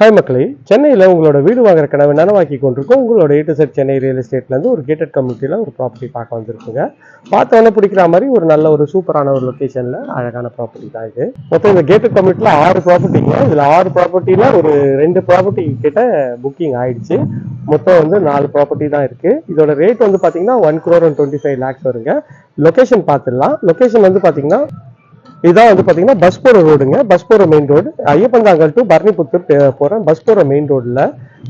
Hi மக்களே சென்னையில் உங்களோட வீடு வாங்குற கனவை நனவாக்கி கொண்டிருக்கோம். உங்களோட ஏட்டு செட் சென்னை ரியல் எஸ்டேட்லேருந்து ஒரு கேட்டட் கம்யூனிட்டியில் ஒரு ப்ராப்பர்ட்டி பார்க்க வந்திருக்குங்க. பார்த்தோன்னே பிடிக்கிற மாதிரி ஒரு நல்ல ஒரு சூப்பரான ஒரு லொக்கேஷனில் அழகான ப்ராப்பர்ட்டி தான் இது. மொத்தம் இந்த கேட்டட் கம்யூனிட்டியில் ஆறு ப்ராப்பர்ட்டிங்க இதில் ஆறு ப்ராப்பர்ட்டியில் ஒரு ரெண்டு ப்ராப்பர்ட்டி கிட்ட புக்கிங் ஆயிடுச்சு. மொத்தம் வந்து நாலு ப்ராப்பர்ட்டி தான் இருக்குது இதோட ரேட் வந்து பார்த்தீங்கன்னா one crore and twenty five lakhs வருங்க. லொக்கேஷன் பார்த்துடலாம். லொக்கேஷன் வந்து பார்த்தீங்கன்னா இதான் வந்து பார்த்தீங்கன்னா பஸ் போகிற ரோடுங்க பஸ் போற main road Ayyappanthangal to Paranipputhur போகிறேன் பஸ் போகிற மெயின் ரோடில்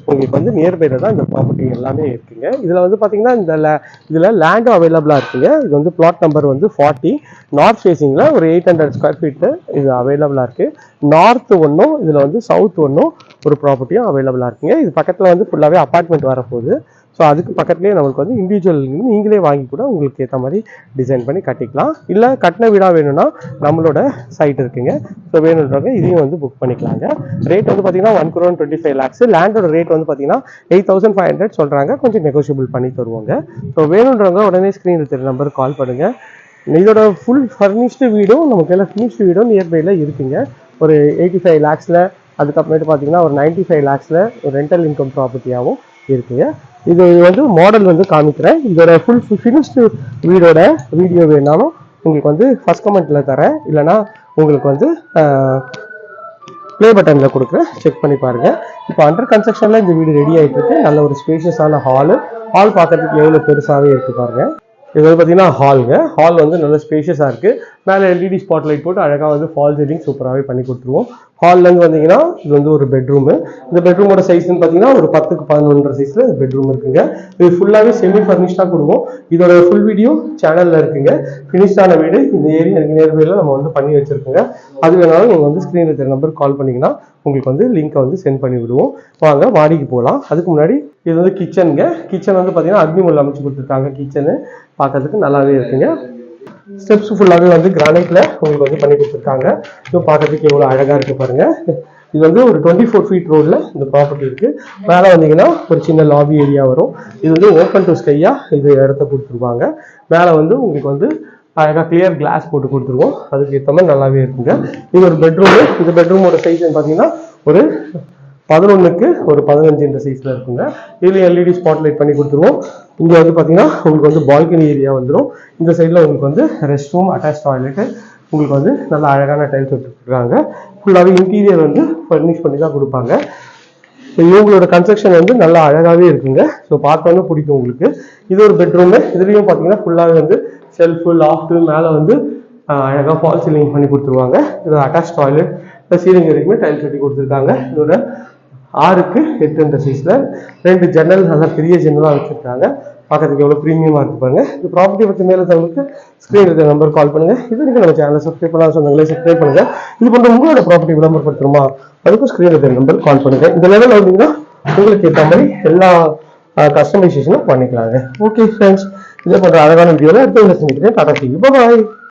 உங்களுக்கு வந்து நியர்பைல தான் இந்த ப்ராப்பர்ட்டி எல்லாமே இருக்குங்க. இதில் வந்து பார்த்தீங்கன்னா இந்த லே இதில் லேண்டும் அவைலபிளாக இருக்குங்க. இது வந்து பிளாட் நம்பர் வந்து ஃபார்ட்டி நார்த் ஃபேஸிங்கில் ஒரு எயிட் ஹண்ட்ரட் ஸ்கொயர் ஃபீட்டு இது அவைலபிளாக இருக்குது நார்த் ஒன்றும் இதில் வந்து சவுத் ஒன்றும் ஒரு ப்ராப்பர்ட்டியும் அவைலபிளாக இருக்குங்க. இது பக்கத்தில் வந்து ஃபுல்லாகவே அபார்ட்மெண்ட் வரப்போகுது. ஸோ அதுக்கு பக்கத்துலேயே நம்மளுக்கு வந்து இண்டிவிஜுவல் நீங்களே வாங்கி கூட உங்களுக்கு ஏற்ற மாதிரி டிசைன் பண்ணி கட்டிக்கலாம். இல்லை கட்டின வீடாக வேணும்னா நம்மளோட சைட் இருக்குங்க. ஸோ வேணுன்றவங்க இதையும் வந்து புக் பண்ணிக்கலாங்க. ரேட் வந்து பார்த்தீங்கன்னா one crore twenty five lakhs லேண்டோட rate வந்து பார்த்தீங்கன்னா எயிட் தௌசண்ட் ஃபைவ் ஹண்ட்ரட் சொல்கிறாங்க கொஞ்சம் நெகோஷியபிள் பண்ணி தருவாங்க. ஸோ வேணுன்றவங்க உடனே ஸ்க்ரீனில் தெரிய நம்பருக்கு கால் பண்ணுங்கள் இதோட ஃபுல் ஃபர்னிஷ்டு வீடும் நமக்கு எல்லாம் ஃபினிஷ்டு வீடும் நியர்பையில் இருக்குங்க. ஒரு எயிட்டி ஃபைவ் லேக்ஸில் அதுக்கப்புறமேட்டு பார்த்தீங்கன்னா ஒரு நைன்ட்டி ஃபைவ் லேக்ஸில் ஒரு ரெண்டல் இன்கம் ப்ராப்பர்ட்டியாகவும் இருக்குங்க. இது வந்து மாடல் வந்து காமிக்கிறேன். இதோட ஃபுல் ஃபினிஷ்டு வீடோட வீடியோ வேணாலும் உங்களுக்கு வந்து ஃபர்ஸ்ட் கமெண்ட்ல தரேன். இல்லைனா உங்களுக்கு வந்து ப்ளே பட்டனில் கொடுக்குறேன். செக் பண்ணி பாருங்க. இப்போ அண்டர் கன்ஸ்ட்ரக்ஷனில் இந்த வீடு ரெடி ஆகிட்டு இருக்கு. நல்ல ஒரு ஸ்பேஷியஸான ஹாலு ஹால் பார்க்கறதுக்கு எவ்வளோ பெருசாகவே இருக்குது பாருங்கள் இது வந்து பார்த்தீங்கன்னா ஹாலுங்க ஹால் வந்து நல்ல ஸ்பேஷியஸாக இருக்குது மேலே எல்இடி ஸ்பாட் லைட் போட்டு அழகாக வந்து ஃபால் சீலிங் சூப்பராகவே பண்ணி கொடுத்துருவோம். ஹால்லேருந்து வந்தீங்கன்னா இது வந்து ஒரு பெட்ரூமு இந்த பெட்ரூமோட சைஸ்னு பார்த்தீங்கன்னா ஒரு பத்துக்கு பதினொன்றரை சைஸில் பெட்ரூம் இருக்குங்க. இது ஃபுல்லாகவே செமி ஃபர்னிஷ்டாக கொடுவோம். இதோட ஃபுல் வீடியோ சேனலில் இருக்குங்க. ஃபினிஷ்டான வீடு இந்த ஏரியா எனக்கு நேர்வையில் நம்ம வந்து பண்ணி வச்சுருக்கோங்க. அது வேணாலும் நீங்கள் வந்து ஸ்க்ரீனில் இருக்கிற நம்பருக்கு கால் பண்ணிங்கன்னா உங்களுக்கு வந்து லிங்கை வந்து சென்ட் பண்ணி விடுவோம். வாங்க மாடிக்கு போகலாம். அதுக்கு முன்னாடி இது வந்து கிச்சனுங்க கிச்சன் வந்து பார்த்தீங்கன்னா அக்னிமுள் அமைச்சு கொடுத்துருக்காங்க கிச்சனு பார்க்கறதுக்கு நல்லாவே இருக்குங்க. ஸ்டெப்ஸ் ஃபுல்லாகவே வந்து கிரானைட்ல உங்களுக்கு வந்து பண்ணி கொடுத்துருக்காங்க. ஸோ பார்க்கறதுக்கு எவ்வளோ அழகாக இருக்கு பாருங்க. இது வந்து ஒரு டுவெண்ட்டி ஃபோர் ஃபீட் ரோட்ல இந்த ப்ராப்பர்ட்டி இருக்கு. மேலே வந்தீங்கன்னா ஒரு சின்ன லாபி ஏரியா வரும். இது வந்து ஓப்பன் டு ஸ்கையா இது இடத்த கொடுத்துருவாங்க மேலே வந்து உங்களுக்கு வந்து அழகாக கிளியர் கிளாஸ் போட்டு கொடுத்துருவோம். அதுக்கு ஏற்ற மாதிரி நல்லாவே இருக்குங்க. இது ஒரு பெட்ரூமு இந்த பெட்ரூமோட சைஸ் பார்த்தீங்கன்னா ஒரு பதினொன்றுக்கு ஒரு பதினஞ்சு இந்த சைஸில் இருக்குங்க. இதுலேயும் எல்இடி ஸ்பாட் லைட் பண்ணி கொடுத்துருவோம். இங்கே வந்து பார்த்தீங்கன்னா உங்களுக்கு வந்து பால்கனி ஏரியா வந்துடும் இந்த சைடில் உங்களுக்கு வந்து ரெஸ்ட் ரூம் அட்டாச் டாய்லெட்டு உங்களுக்கு வந்து நல்ல அழகான டைல்ஸ் வச்சுருக்காங்க. ஃபுல்லாகவே இன்டீரியர் வந்து ஃபர்னிஷ் பண்ணி தான் கொடுப்பாங்க. ஸோ இவங்களோட கன்ஸ்ட்ரக்ஷன் வந்து நல்லா அழகாகவே இருக்குங்க. ஸோ பார்த்தோன்னே பிடிக்கும் உங்களுக்கு. இது ஒரு பெட்ரூமு இதுலேயும் பார்த்தீங்கன்னா ஃபுல்லாகவே வந்து செல்ஃபு லாஃப்ட்டு மேலே வந்து அழகாக ஃபால் சீலிங் பண்ணி கொடுத்துருவாங்க. இது அட்டாச் டாய்லெட் இந்த சீலிங் வரைக்குமே டைல்ஸ் கட்டி கொடுத்துருக்காங்க. இதோட ஆறுக்கு எட்டு என்ற சைஸில் ரெண்டு ஜன்னல் நல்லா பெரிய ஜன்னலாக வச்சுருக்காங்க. பார்க்கறதுக்கு எவ்வளோ ப்ரீமியமாக இருக்கு பாருங்க. இந்த ப்ராப்பர்ட்டி பற்றி மேலே தவங்களுக்கு ஸ்க்ரீன் இருக்கிற நம்பர் கால் பண்ணுங்கள் இது வரைக்கும் நம்ம சேனலை சப்ஸ்கிரைப் பண்ணாத சொந்தங்களே சப்ஸ்கிரைப் பண்ணுங்கள் இது போன்ற உங்களோட ப்ராப்பர்ட்டி விளம்பரப்படுத்தணுமா? அதுக்கும் ஸ்க்ரீன் இருக்கிற நம்பர் கால் பண்ணுங்க. இந்த லெவலில் வந்தீங்கன்னா உங்களுக்கு ஏற்ற மாதிரி எல்லா கஸ்டமைசேஷனும் பண்ணிக்கலாங்க. ஓகே ஃப்ரெண்ட்ஸ் இதே போன்ற அழகான வீடியோவில் அடுத்த சந்திக்கிறேன். டாடா டிவி பாய்